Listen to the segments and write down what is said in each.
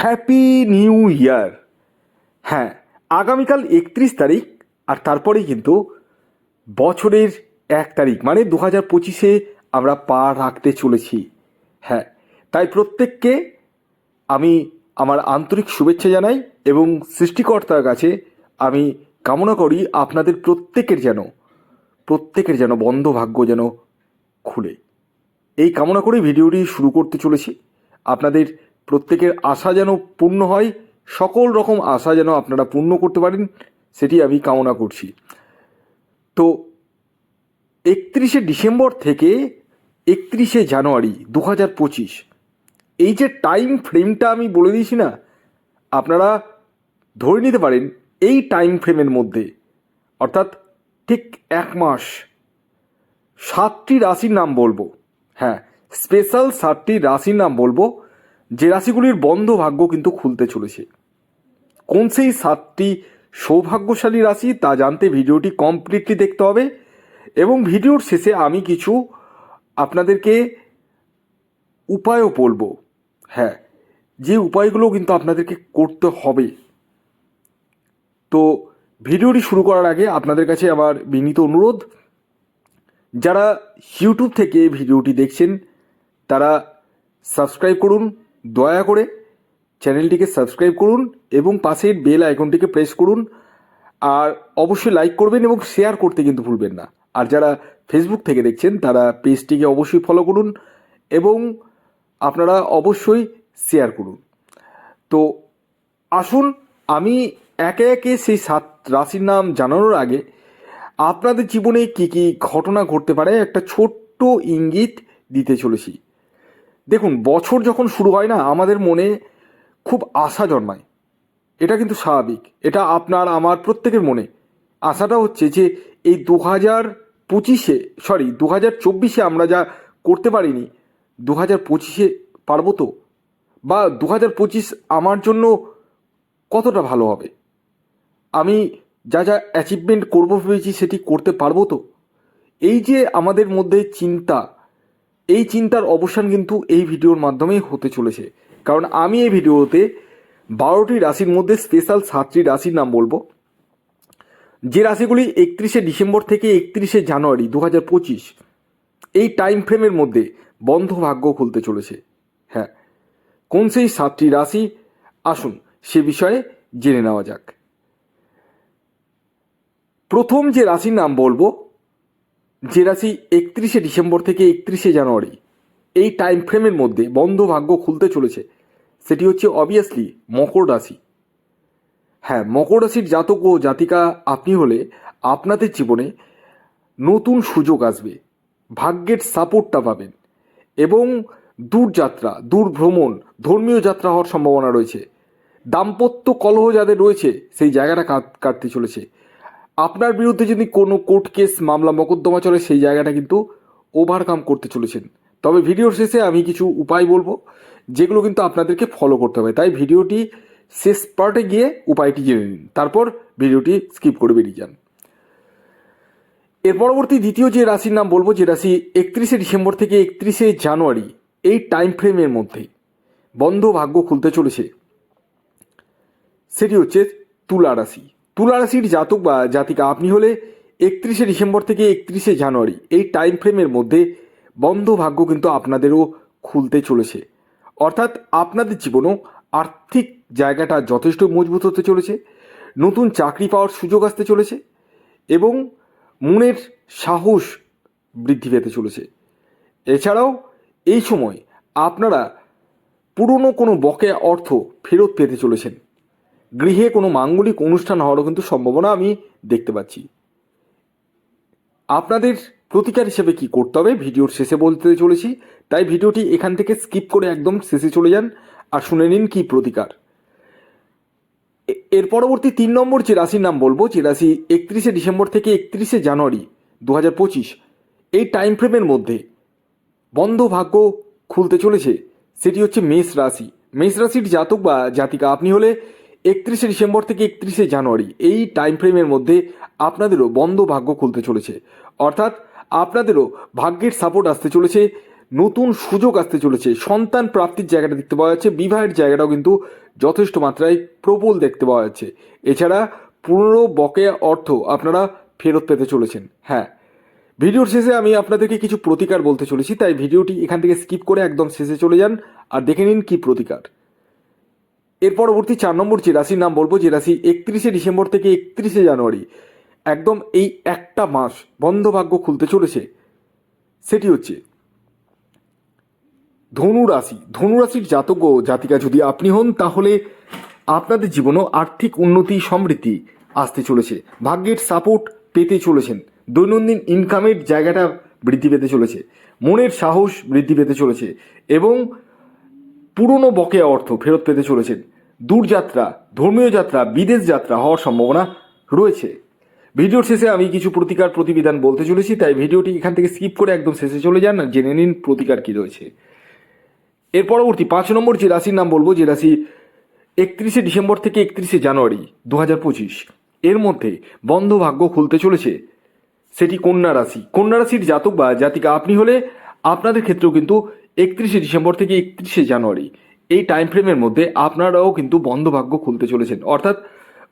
Happy new year হ্যাঁ আগামীকাল একত্রিশ তারিখ আর তারপরেই কিন্তু বছরের এক তারিখ মানে দু হাজার পঁচিশে আমরা পা রাখতে চলেছি। হ্যাঁ তাই প্রত্যেককে আমি আমার আন্তরিক শুভেচ্ছা জানাই এবং সৃষ্টিকর্তার কাছে আমি কামনা করি আপনাদের প্রত্যেকের যেন প্রত্যেকের যেন বন্ধ ভাগ্য যেন খুলে। এই কামনা করেই ভিডিওটি শুরু করতে চলেছি। আপনাদের প্রত্যেকের আশা যেন পূর্ণ হয়, সকল রকম আশা যেন আপনারা পূর্ণ করতে পারেন, সেটি আমি কামনা করছি। তো একত্রিশে ডিসেম্বর থেকে একত্রিশে জানুয়ারি দু হাজার পঁচিশ, এই যে টাইম ফ্রেমটা আমি বলে দিয়েছি না, আপনারা ধরে নিতে পারেন, এই টাইম ফ্রেমের মধ্যে, অর্থাৎ ঠিক এক মাস, সাতটি রাশির নাম বলব হ্যাঁ স্পেশাল সাতটি রাশির নাম বলব যে রাশিগুলির বন্ধ ভাগ্য কিন্তু খুলতে চলেছে। কোন সেই সাতটি সৌভাগ্যশালী রাশি তা জানতে ভিডিওটি কমপ্লিটলি দেখতে হবে এবং ভিডিওর শেষে আমি কিছু আপনাদেরকে উপায়ও বলব। হ্যাঁ যে উপায়গুলো কিন্তু আপনাদেরকে করতে হবে। তো ভিডিওটি শুরু করার আগে আপনাদের কাছে আমার বিনীত অনুরোধ, যারা ইউটিউব থেকে ভিডিওটি দেখছেন, তারা সাবস্ক্রাইব করুন দয়া করে চ্যানেলটিকে সাবস্ক্রাইব করুন এবং পাশের বেল আইকনটিকে প্রেস করুন। আর অবশ্যই লাইক করবেন এবং শেয়ার করতে কিন্তু ভুলবেন না। আর যারা ফেসবুক থেকে দেখছেন, তারা পেজটিকে অবশ্যই ফলো করুন এবং আপনারা অবশ্যই শেয়ার করুন। তো আসুন, আমি একে একে সেই সাত রাশির নাম জানানোর আগে আপনাদের জীবনে কি কি ঘটনা ঘটতে পারে, একটা ছোট্ট ইঙ্গিত দিতে চলেছি। দেখুন, বছর যখন শুরু হয় না, আমাদের মনে খুব আশা জন্মায়। এটা কিন্তু স্বাভাবিক। এটা আপনার, আমার প্রত্যেকের মনে। আশাটা হচ্ছে যে এই দু হাজার পঁচিশে সরি দু হাজার চব্বিশে আমরা যা করতে পারিনি দু হাজার পঁচিশে পারব তো? বা দু হাজার পঁচিশ আমার জন্য কতটা ভালো হবে? আমি যা যা অ্যাচিভমেন্ট করব ভেবেছি সেটি করতে পারব তো? এই যে আমাদের মধ্যে চিন্তা এই চিন্তার অবসান কিন্তু এই ভিডিওর মাধ্যমেই হতে চলেছে। কারণ আমি এই ভিডিওতে বারোটি রাশির মধ্যে স্পেশাল সাতটি রাশির নাম বলব। যে রাশিগুলি একত্রিশে ডিসেম্বর থেকে একত্রিশে জানুয়ারি দু হাজার পঁচিশ এই টাইম ফ্রেমের মধ্যে বন্ধ ভাগ্য খুলতে চলেছে। হ্যাঁ কোন সেই সাতটি রাশি? আসুন সে বিষয়ে জেনে নেওয়া যাক। প্রথম যে রাশির নাম বলব যে রাশি একত্রিশে ডিসেম্বর থেকে একত্রিশে জানুয়ারি। এই টাইম ফ্রেমের মধ্যে বন্ধ ভাগ্য খুলতে চলেছে। সেটি হচ্ছে অবভিয়াসলি মকর রাশি। হ্যাঁ মকর রাশির জাতক ও জাতিকা আপনি হলে আপনাদের জীবনে নতুন সুযোগ আসবে। ভাগ্যের সাপোর্টটা পাবেন। এবং দূরযাত্রা দূর ভ্রমণ ধর্মীয় যাত্রা হওয়ার সম্ভাবনা রয়েছে। দাম্পত্য কলহ যাদের রয়েছে, সেই জায়গাটা কাটতে চলেছে। আপনার বিরুদ্ধে যদি কোনো কোর্ট কেস, মামলা, মকদ্দমা চলে, সেই জায়গাটা কিন্তু ওভারকাম করতে চলেছেন। তবে ভিডিওর শেষে আমি কিছু উপায় বলব, যেগুলো কিন্তু আপনাদেরকে ফলো করতে হবে। তাই ভিডিওটি শেষ পার্টে গিয়ে উপায়টি জেনে নিন। তারপর ভিডিওটি স্কিপ করে বেরিয়ে যান। এর পরবর্তী দ্বিতীয় যে রাশির নাম বলব, যে রাশি একত্রিশে ডিসেম্বর থেকে একত্রিশে জানুয়ারি, এই টাইম ফ্রেমের মধ্যে বন্ধ ভাগ্য খুলতে চলেছে, সেটি হচ্ছে তুলা রাশি। তুলা রাশির জাতক বা জাতিকা, আপনি হলে একত্রিশে ডিসেম্বর থেকে একত্রিশে জানুয়ারি। এই টাইম ফ্রেমের মধ্যে বন্ধ ভাগ্য কিন্তু আপনাদেরও খুলতে চলেছে। অর্থাৎ আপনাদের জীবনেও আর্থিক জায়গাটা যথেষ্ট মজবুত হতে চলেছে, নতুন চাকরি পাওয়ার সুযোগ আসতে চলেছে এবং মনের সাহস বৃদ্ধি পেতে চলেছে। এছাড়াও এই সময় আপনারা পুরনো কোনো বকেয়া অর্থ ফেরত পেতে চলেছেন। গৃহে কোনো মাঙ্গলিক অনুষ্ঠান হওয়ারও কিন্তু সম্ভাবনা আমি দেখতে পাচ্ছি। আপনাদের প্রতিকার হিসেবে কি করতে হবে? ভিডিওর শেষে বলতে চলেছি। তাই ভিডিওটি এখান থেকে স্কিপ করে একদম শেষে চলে যান আর শুনে নিন কি প্রতিকার। এর পরবর্তী তিন নম্বর যে রাশির নাম বলব, যে রাশি একত্রিশে ডিসেম্বর থেকে একত্রিশে জানুয়ারি দু হাজার পঁচিশ, এই টাইম ফ্রেমের মধ্যে বন্ধ ভাগ্য খুলতে চলেছে। সেটি হচ্ছে মেষ রাশি। মেষ রাশির জাতক বা জাতিকা, আপনি হলে একত্রিশে ডিসেম্বর থেকে একত্রিশে জানুয়ারি, এই টাইম ফ্রেমের মধ্যে আপনাদেরও বন্ধ ভাগ্য খুলতে চলেছে। অর্থাৎ আপনাদেরও ভাগ্যের সাপোর্ট আসতে চলেছে, নতুন সুযোগ আসতে চলেছে। সন্তান প্রাপ্তির জায়গাটা দেখতে পাওয়া যাচ্ছে, বিবাহের জায়গাটাও কিন্তু যথেষ্ট মাত্রায় প্রবল দেখতে পাওয়া যাচ্ছে। এছাড়া পুরনো বকেয়া অর্থ আপনারা ফেরত পেতে চলেছেন। হ্যাঁ ভিডিওর শেষে আমি আপনাদেরকে কিছু প্রতিকার বলতে চলেছি, তাই ভিডিওটি এখান থেকে স্কিপ করে একদম শেষে চলে যান আর দেখে নিন কি প্রতিকার। এর পরবর্তী চার নম্বর যে রাশির নাম বলব, যে রাশি একত্রিশে ডিসেম্বর থেকে একত্রিশে জানুয়ারি, একদম এই একটা মাস বন্ধ ভাগ্য খুলতে চলেছে। সেটি হচ্ছে ধনু রাশি। ধনু রাশির জাতক ও জাতিকা যদি আপনি হন, তাহলে আপনাদের জীবনেও আর্থিক উন্নতি, সমৃদ্ধি আসতে চলেছে। ভাগ্যের সাপোর্ট পেতে চলেছেন। দৈনন্দিন ইনকামের জায়গাটা বৃদ্ধি পেতে চলেছে। মনের সাহস বৃদ্ধি পেতে চলেছে। এবং পুরনো বকেয়া অর্থ ফেরত পেতে চলেছেন। দূরযাত্রা ধর্মীয় যাত্রা, বিদেশ যাত্রা হওয়ার সম্ভাবনা রয়েছে। ভিডিওর শেষে আমি কিছু প্রতিকার প্রতিবিধান বলতে চলেছি, তাই ভিডিওটি এখান থেকে স্কিপ করে একদম শেষে চলে যান জেনে নিন প্রতিকার কী রয়েছে। এর পরবর্তী পাঁচ নম্বর যে রাশির নাম বলব, যে রাশি একত্রিশে ডিসেম্বর থেকে একত্রিশে জানুয়ারি দু হাজার পঁচিশ, এর মধ্যে বন্ধ ভাগ্য খুলতে চলেছে। সেটি কন্যা রাশি। কন্যা রাশির জাতক বা জাতিকা আপনি হলে আপনাদের ক্ষেত্রেও কিন্তু একত্রিশে ডিসেম্বর থেকে একত্রিশে জানুয়ারি। এই টাইম ফ্রেমের মধ্যে আপনারাও কিন্তু বন্ধ ভাগ্য খুলতে চলেছেন। অর্থাৎ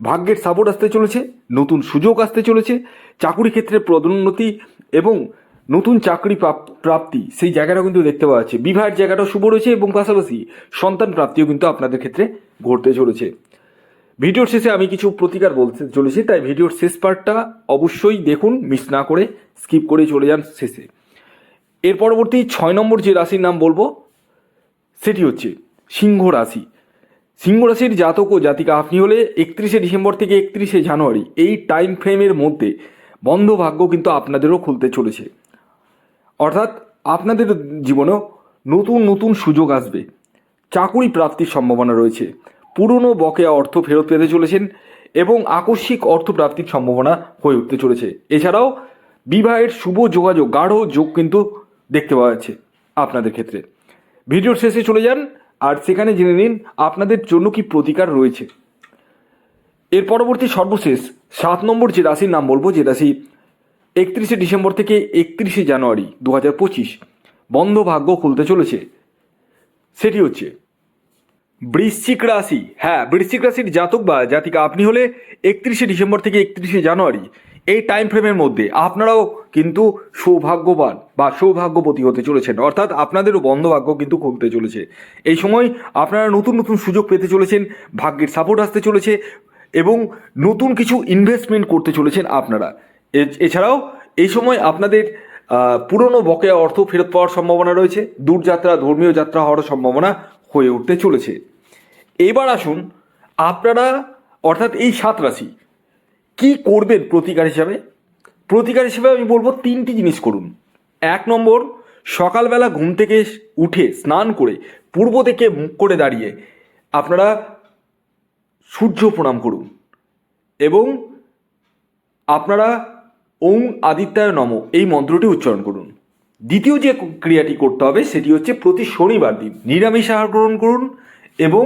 ভাগ্যের সাপোর্ট আসতে চলেছে, নতুন সুযোগ আসতে চলেছে, চাকুরি ক্ষেত্রে পদোন্নতি এবং নতুন চাকরি প্রাপ- প্রাপ্তি সেই জায়গাটা কিন্তু দেখতে পাওয়া যাচ্ছে। বিবাহের জায়গাটাও শুভ রয়েছে এবং পাশাপাশি সন্তান প্রাপ্তিও কিন্তু আপনাদের ক্ষেত্রে ঘটতে চলেছে। ভিডিওর শেষে আমি কিছু প্রতিকার বলতে চলেছি, তাই ভিডিওর শেষ পার্টটা অবশ্যই দেখুন মিস না করে স্কিপ করে চলে যান শেষে। এর পরবর্তী ছয় নম্বর যে রাশির নাম বলব, সেটি হচ্ছে সিংহ রাশি। সিংহ রাশির জাতক ও জাতিকা, আপনি হলে একত্রিশে ডিসেম্বর থেকে একত্রিশে জানুয়ারি, এই টাইম ফ্রেমের মধ্যে বন্ধ ভাগ্য কিন্তু আপনাদেরও খুলতে চলেছে। অর্থাৎ আপনাদের জীবনেও নতুন নতুন সুযোগ আসবে। চাকুরি প্রাপ্তির সম্ভাবনা রয়েছে। পুরনো বকেয়া অর্থ ফেরত পেতে চলেছেন এবং আকস্মিক অর্থ প্রাপ্তির সম্ভাবনা হয়ে উঠতে চলেছে। এছাড়াও বিবাহের শুভ যোগাযোগ, গাঢ় যোগ কিন্তু দেখতে পাওয়া যাচ্ছে আপনাদের ক্ষেত্রে। ভিডিওর শেষে চলে যান, আর সেখানে জেনে নিন আপনাদের জন্য কি প্রতিকার রয়েছে। এর পরবর্তী সর্বশেষ সাত নম্বর যে রাশির নাম বলব, যে রাশি একত্রিশে ডিসেম্বর থেকে একত্রিশে জানুয়ারি দু হাজার পঁচিশ বন্ধ ভাগ্য খুলতে চলেছে। সেটি হচ্ছে বৃশ্চিক রাশি। হ্যাঁ বৃশ্চিক রাশির জাতক বা জাতিকা আপনি হলে একত্রিশে ডিসেম্বর থেকে একত্রিশে জানুয়ারি এই টাইম ফ্রেমের মধ্যে আপনারাও কিন্তু সৌভাগ্যবান বা সৌভাগ্যবতী হতে চলেছেন। অর্থাৎ আপনাদেরও বন্ধ ভাগ্য কিন্তু খুলতে চলেছে। এই সময় আপনারা নতুন নতুন সুযোগ পেতে চলেছেন, ভাগ্যের সাপোর্ট আসতে চলেছে এবং নতুন কিছু ইনভেস্টমেন্ট করতে চলেছেন আপনারা। এছাড়াও এই সময় আপনাদের পুরনো বকেয়া অর্থ ফেরত পাওয়ার সম্ভাবনা রয়েছে, দূরযাত্রা, ধর্মীয় যাত্রা হওয়ার সম্ভাবনা হয়ে উঠতে চলেছে। এবার আসুন, আপনারা, অর্থাৎ এই সাত রাশি কি করবেন প্রতিকার হিসাবে? প্রতিকার হিসেবে আমি বলব তিনটি জিনিস করুন। এক নম্বর, সকালবেলা ঘুম থেকে উঠে স্নান করে পূর্ব থেকে মুখ করে দাঁড়িয়ে আপনারা সূর্য প্রণাম করুন এবং আপনারা ওং আদিত্যায় নম এই মন্ত্রটি উচ্চারণ করুন। দ্বিতীয় যে ক্রিয়াটি করতে হবে সেটি হচ্ছে প্রতি শনিবার দিন নিরামিষ আহার গ্রহণ করুন এবং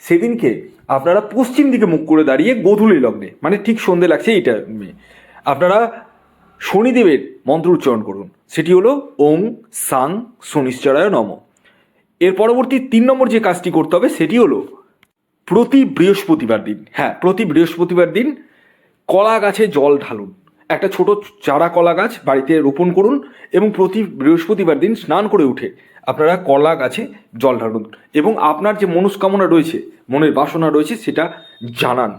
সেদিনকে আপনারা পশ্চিম দিকে মুখ করে দাঁড়িয়ে গোধূলি লগ্নে মানে ঠিক সন্ধে লাগছে এইটা আপনারা শনিদেবের মন্ত্র উচ্চারণ করুন। সেটি হলো ওং সাং শনিশ্চরায় নম। এর পরবর্তী তিন নম্বর যে কাজটি করতে হবে সেটি হলো প্রতি বৃহস্পতিবার দিন হ্যাঁ প্রতি বৃহস্পতিবার দিন কলা গাছে জল ঢালুন। একটা ছোট চারা কলা গাছ বাড়িতে রোপণ করুন এবং প্রতি বৃহস্পতিবার দিন স্নান করে উঠে আপনারা কলা গাছে জল ঢালুন। এবং আপনার যে মনস্কামনা রয়েছে মনের বাসনা রয়েছে, সেটা জানান।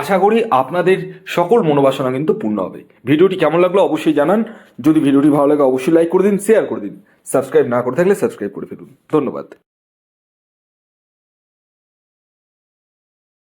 আশা করি আপনাদের সকল মনোবাসনা কিন্তু পূর্ণ হবে। ভিডিওটি কেমন লাগল অবশ্যই জানান। যদি ভিডিওটি ভালো লাগে, অবশ্যই লাইক করে দিন শেয়ার করে দিন। সাবস্ক্রাইব না করে থাকলে সাবস্ক্রাইব করে ফেলুন। ধন্যবাদ।